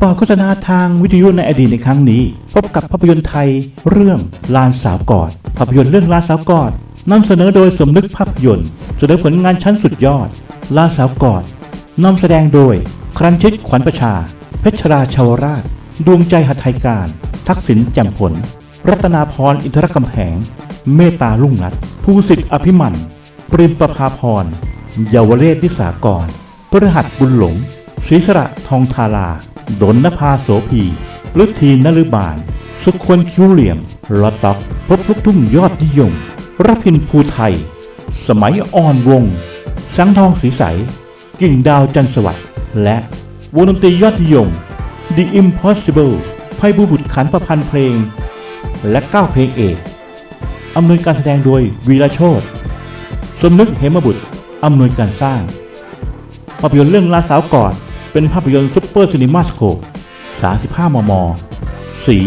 ปอร์ตโฆษณาทางวิทยุในอดีตในครั้งนี้ พบกับภาพยนตร์ไทยเรื่องลานสาวกอด ภาพยนตร์เรื่องลานสาวกอดนำเสนอโดยสมนึกภาพยนตร์ เสนอผลงานชั้นสุดยอด ลานสาวกอดนำแสดงโดย ครันชิตขวัญประชา เพชรราชาวราช ดวงใจหัตถยการ ทักษิณแจ่มผล รัตนาพรอินทรกำแหง เมตตาลุ่งนัดภูสิทธิ์อภิมันปริมประภาพรเยาวเรศนิสากรพฤหัสบุญหลงศรีสระทองทารา ดนนภาโสพีฤทธีนฤบาล สุคนคิวเหลี่ยมลอตต็อกพบลูกทุ่งยอดนิยมรพินภูไทย สมัยอ่อนวง สังทองสีใส กิ่งดาวจันทร์สวัสดิ์และวงดนตรียอดนิยม The Impossible ไพบูบุตรขันประพันธ์เพลง และก้าวเพลงเอกอำนวยการแสดงโดยวีระโชตสมนึกเหมบุตรอำนวยการสร้างภาพยนตร์เรื่องลาสาวกอด เป็นภาพยนตร์ซุปเปอร์ซีนีมาสโคป35 มม สี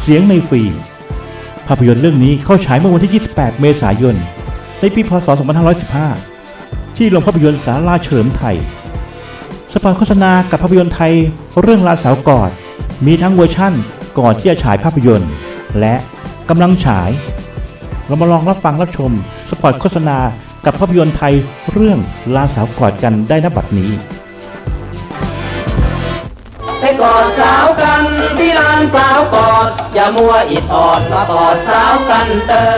เสียงในฟิล์มภาพยนตร์เรื่องนี้เข้าฉายเมื่อวันที่ 28 เมษายน ในปี พศ 2515 ที่โรงภาพยนตร์สาราเฉลิมไทย สปอนโฆษณากับภาพยนตร์ไทยเรื่องลาสาวกอด มีทั้งเวอร์ชั่นก่อนที่จะฉายภาพยนตร์ และกำลังฉาย เรามาลองรับฟังรับชม สปอตโฆษณากับภาพยนตร์ไทยเรื่องลาสาวกอดกันได้ณบัดนี้ ไปกอดสาวกันที่ลานสาวกอด อย่ามัวอิดออดมากอดสาวกันเตอะ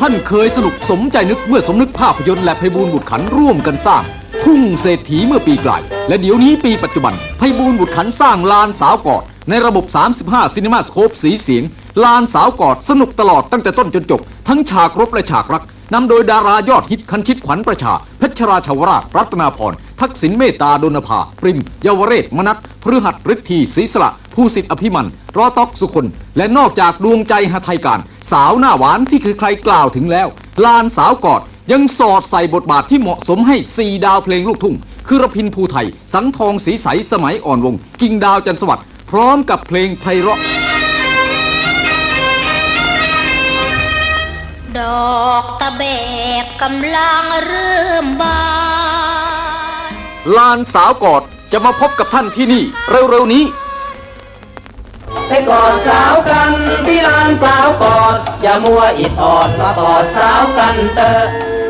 ท่านเคยสนุกสมใจนึกเมื่อสมนึกภาพยนตร์และไพบูลย์บุตรขันร่วมกันสร้าง ทุ่งเศรษฐีเมื่อปีกลาย และเดี๋ยวนี้ปีปัจจุบันไพบูลย์บุตรขันสร้างลานสาวกอด ในระบบ 35 ซินิมาสโคปสีเสียง ลานสาวกอดสนุกตลอดตั้งแต่ต้นจนจบ ทั้งฉากรบและฉากรักนำโดยดารายอดฮิตคันชิตขวัญประชาเพชรราชาวราชรัตนาพร ทักษิณเมตตาดนภา ปริม เยาวเรศมนัทพฤหัสฤทธีศรีสละ ผู้สิทธิอภิมันรอตอกสุคน และนอกจากดวงใจหทัยการ สาวหน้าหวานที่ใครกล่าวถึงแล้ว ลานสาวกอดยังสอดใส่บทบาทที่เหมาะสมให้สี่ดาวเพลงลูกทุ่ง คือรพินภูไทย สังทองสีใสสมัยอ่อนวง กิ่งดาวจันทร์สวัสดิ์พร้อมกับเพลงไพเราะดอกตะเบกกำลังเริ่มบาน ลานสาวกอดจะมาพบกับท่านที่นี่เร็วๆนี้ไปกอดสาวกันที่ลานสาวกอดอย่ามัวอิดออดมากอดสาวกันเตอะ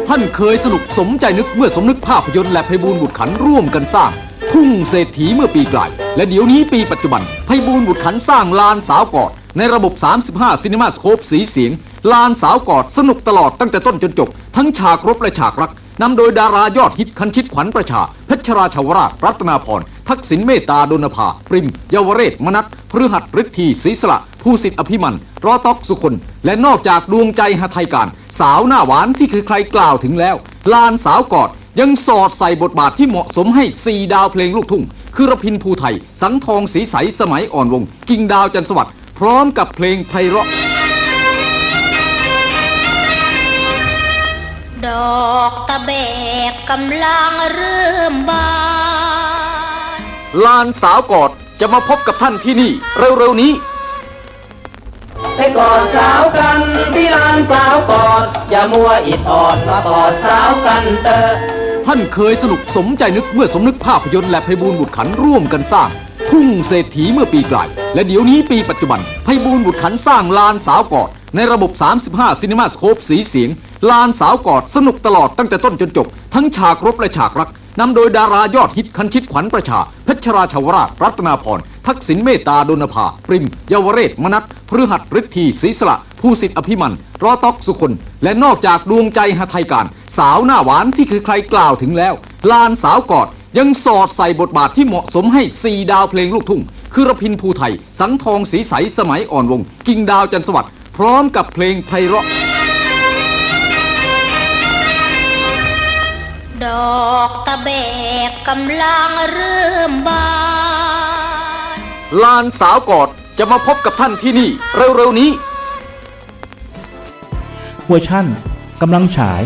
ท่านเคยสนุกสมใจนึกเมื่อสมนึกภาพยนตร์และไพบูลย์บุตรขันธ์ร่วมกันสร้าง ทุ่งเศรษฐีเมื่อปีกลายและเดี๋ยวนี้ปีปัจจุบันไพบูลย์บุตรขันธ์สร้างลานสาวกอด ในระบบ 35 ซินิมาสโคปสีเสียง ลานสาวกอดสนุกตลอดตั้งแต่ต้นจนจบ ทั้งฉากรบและฉากรัก นำโดยดารายอดฮิตคันชิตขวัญประชา เพชรราชาวราชรัตนาพร ทักษิณเมตตาดนภา ปริม เยาวเรศมนัทพฤหัสฤทธีศรีสละ ผู้สิทธิอภิมันรอตอกสุคน และนอกจากดวงใจหทัยการ สาวหน้าหวานที่ใครๆกล่าวถึงแล้ว ลานสาวกอดยังสอดใส่บทบาทที่เหมาะสมให้สี่ดาวเพลงลูกทุ่ง คือรพินภูไทย สังทองสีใสสมัยอ่อนวง กิ่งดาวจันทร์สวัสดิ์พร้อมกับเพลงไพเราะ กกำลังเริ่มบานลานสาวกอดจะมาพบกับท่านที่นี่ เร็วๆนี้ไปกอดสาวกันที่ลานสาวกอด อย่ามัวอิดออดมากอดสาวกันเตอะท่านเคยสนุกสมใจนึกเมื่อสมนึกภาพยนตร์และไพบูลย์บุตรขันธ์ร่วมกันสร้าง ทุ่งเศรษฐีเมื่อปีกลาย และเดี๋ยวนี้ปีปัจจุบันไพบูลย์บุตรขันธ์สร้างลานสาวกอด ในระบบ 35 ซินิมาสโคปสีเสียง ลานสาวกอดสนุกตลอดตั้งแต่ต้นจนจบ ทั้งฉากรบและฉากรักนำโดยดารายอดฮิตคันชิตขวัญประชา เพชรราชาวราช รัตนาพร ทักษิณเมตตาดนภา ปริม เยาวเรศ มนัทพฤหัสฤทธีศรีสละผู้สิทธิอภิมันรอตอกสุคน และนอกจากดวงใจหทัยการ สาวหน้าหวานที่ใครกล่าวถึงแล้ว ลานสาวกอดยังสอดใส่บทบาทที่เหมาะสมให้สี่ดาวเพลงลูกทุ่ง คือรพินภูไทย สังทองสีใสสมัยอ่อนวง กิ่งดาวจันทร์สวัสดิ์พร้อมกับเพลงไพเราะ ดอกตะเบกกำลังเริ่มบานลานสาวกอดจะมาพบกับท่านที่นี่ เร็ว ๆ นี้ เวอร์ชั่นกำลังฉาย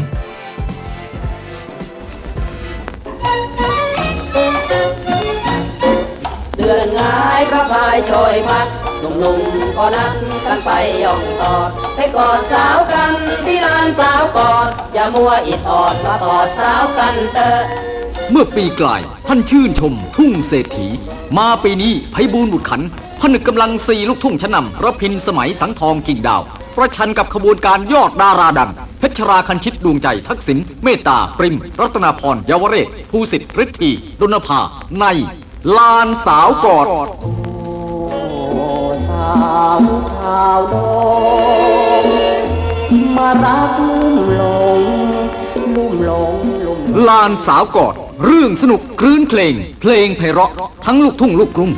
เดือนง่ายพระพายโชยพัด หนุ่มๆก็นัดกันไปย่องตอดไปกอดสาวกันที่ลานสาวกอดอย่ามัวอิดออดมากอดสาวกันเตอะเมื่อปีกลายท่านชื่นชมทุ่งเศรษฐี มาปีนี้ไพบูลย์บุตรขันผนึกกำลังสี่ลูกทุ่งชั้นนำระพินสมัยสังทองกิ่งดาว ประชันกับขบวนการยอดดาราดัง เพชรราคันชิตดวงใจทักษิณเมตตา ปริม รัตนาพรเยาวเรศภูสิทธิ์ฤทธีดนภาในลานสาวกอดโอ้สาวชาวโดงมารักลุ่มหลงลุ่มหลงลุ่มหลงลานสาวกอด เรื่องสนุกคลื่นเพลง เพลงไพเราะ ทั้งลูกทุ่งลูกกรุง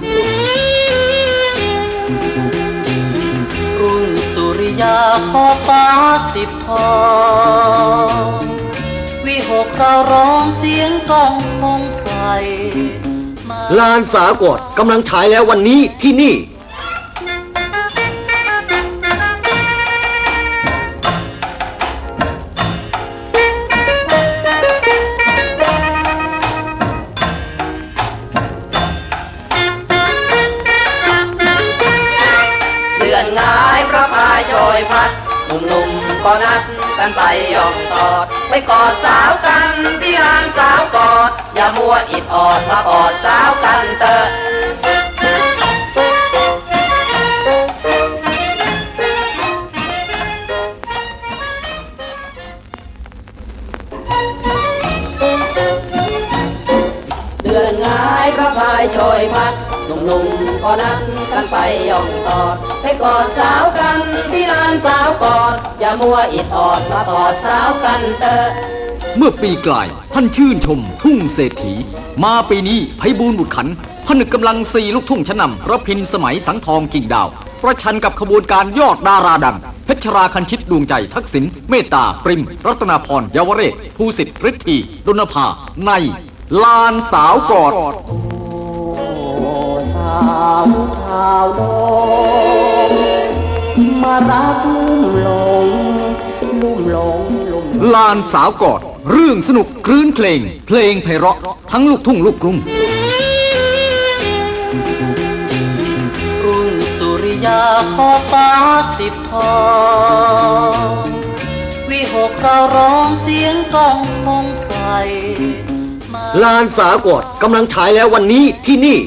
รุ่งสุริยาขอฟ้าติดทองวิหกเราร้องเสียงกองพงไพรมาลานสาวกอดกำลังฉายแล้ววันนี้ที่นี่ หัวอิดออดมากอดสาวกันเถอะเดือนงายพระพายโชยพัดหนุ่มๆก็นั้นกันไปย่องตอดไปกอดสาวกันที่ลานสาวกอดอย่ามัวอิดออดมากอดสาวกันเถอะ เมื่อปีกลายท่านชื่นชมทุ่งเศรษฐี มาปีนี้ไพบูลย์บุตรขันธ์ผนึกกำลังสี่ลูกทุ่งชั้นนำระพินสมัยสังทองกิ่งดาว ประชันกับขบวนการยอดดาราดัง เพชรราคันชิตดวงใจทักษิณเมตตา ปริม รัตนาพรเยาวเรศภูสิทธิ์ฤทธีดนภา ในลานสาวกอดโอ้สาวชาวโดงมารักลุ่มหลงลุ่มหลงลุ่มหลงลานสาวกอด เรื่องสนุกคลื่นเพลง เพลงไพเราะ ทั้งลูกทุ่งลูกกรุงรุ่งสุริยาขอฟ้าติดทองวิหกเราร้องเสียงกองพงไพรมาลานสาวกอดกำลังฉายแล้ววันนี้ที่นี่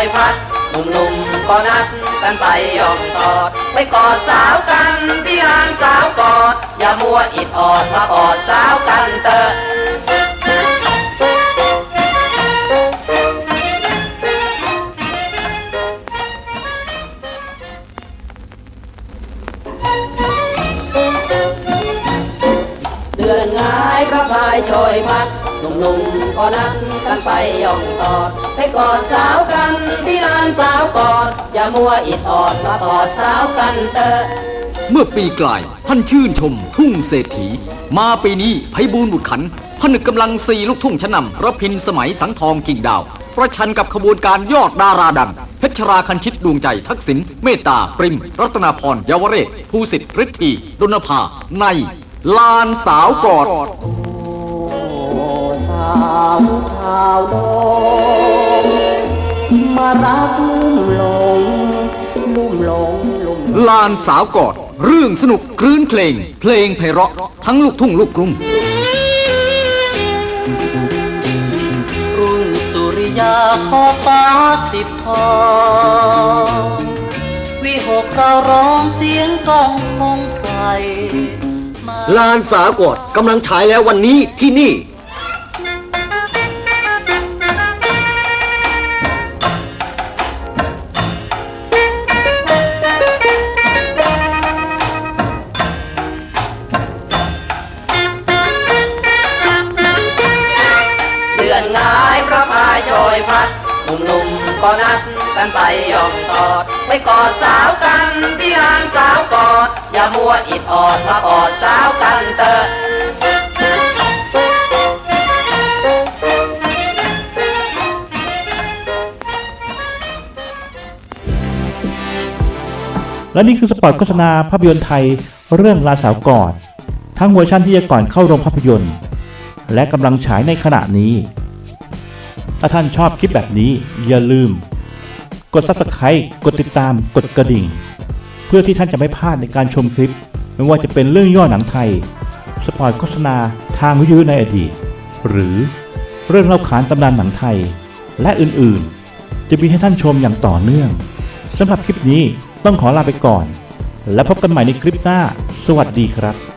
ายพัดหนุ่มๆก็นัดกันไปยองตอด ไปกอดสาวกันที่ลานสาวกอด อย่ามัวอิดออดมากอดสาวกันเถอะเดือนงายพระพายโชยพัดหนุ่มๆก็นั่ง กันไปย่องตอดไปกอดสาวกันที่ลานสาวกอดอย่ามัวอิดออดมากอดสาวกันเถอะเมื่อปีกลายท่านชื่นชม ทุ่งเศรษฐี มาปีนี้ไพบูลย์บุตรขันผนึกกำลังสี่ลูกทุ่งชั้นนำระพินสมัยสังทองกิ่งดาว ประชันกับขบวนการยอดดาราดังเพชรราคันชิตดวงใจทักษิณเมตตา ปริม รัตนาพรเยาวเรศภูสิทธิ์ฤทธีดนภาใน ลานสาวกอดโอ้สาวชาวโดงมารักลุ่มหลง ลุ่มหลงลุ่มหลงลานสาวกอด เรื่องสนุกคลื่นเพลง เพลงไพเราะ ทั้งลูกทุ่งลูกกรุงรุ่งสุริยาขอฟ้าติดทองวิหกเราร้องเสียงกองพงไพรมาลานสาวกอดกำลังฉายแล้ววันนี้ที่นี่ กันไปย่องตอดไปกอดสาวกันที่ลานสาวกอด อย่ามัวอิดออดมากอดสาวกันเถอะและนี่คือสปอตโฆษณาภาพยนตร์ไทยเรื่องลาสาวก่อดทั้งเวอร์ชั่นที่จะก่อนเข้าโรงภาพยนตร์ และกำลังฉายในขณะนี้ ถ้าท่านชอบคลิปแบบนี้อย่าลืม กด subscribe กดติดตามกดกระดิ่ง เพื่อที่ท่านจะไม่พลาดในการชมคลิป ไม่ว่าจะเป็นเรื่องย่อหนังไทย สปอยโฆษณาทางวิทยุในอดีต หรือเรื่องเล่าขานตำนานหนังไทย และอื่นๆ จะมีให้ท่านชมอย่างต่อเนื่องสำหรับคลิปนี้ต้องขอลาไปก่อน แล้วพบกันใหม่ในคลิปหน้า สวัสดีครับ